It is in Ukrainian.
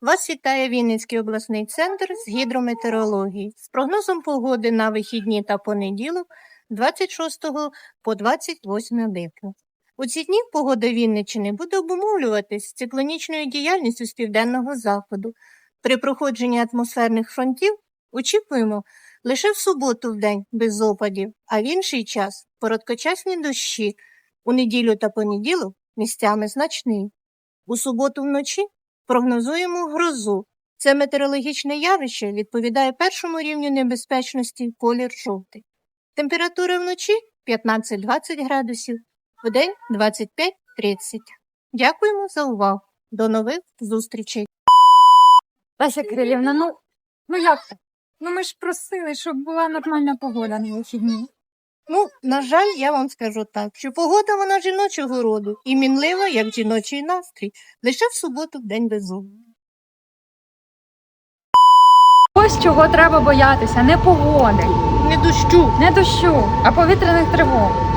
Вас вітає Вінницький обласний центр з гідрометеорології з прогнозом погоди на вихідні та понеділок 26 по 28 липня. У ці дні погода Вінниччини буде обумовлюватись циклонічною діяльністю з південного заходу. При проходженні атмосферних фронтів очікуємо лише в суботу в день без опадів, а в інший час короткочасні дощі. У неділю та понеділок місцями значний. У суботу вночі прогнозуємо грозу. Це метеорологічне явище відповідає першому рівню небезпечності колір жовтий. Температура вночі 15-20 градусів, вдень 25-30. Дякуємо за увагу. До нових зустрічей. Леся Кирилівна, ну, ну як? Ну ми ж просили, щоб була нормальна погода на вихідні. Ну, на жаль, я вам скажу так, що погода вона жіночого роду і мінлива, як жіночий настрій, лише в суботу в день без. Ось чого треба боятися, не погоди, Не дощу. не дощу, а повітряних тривог.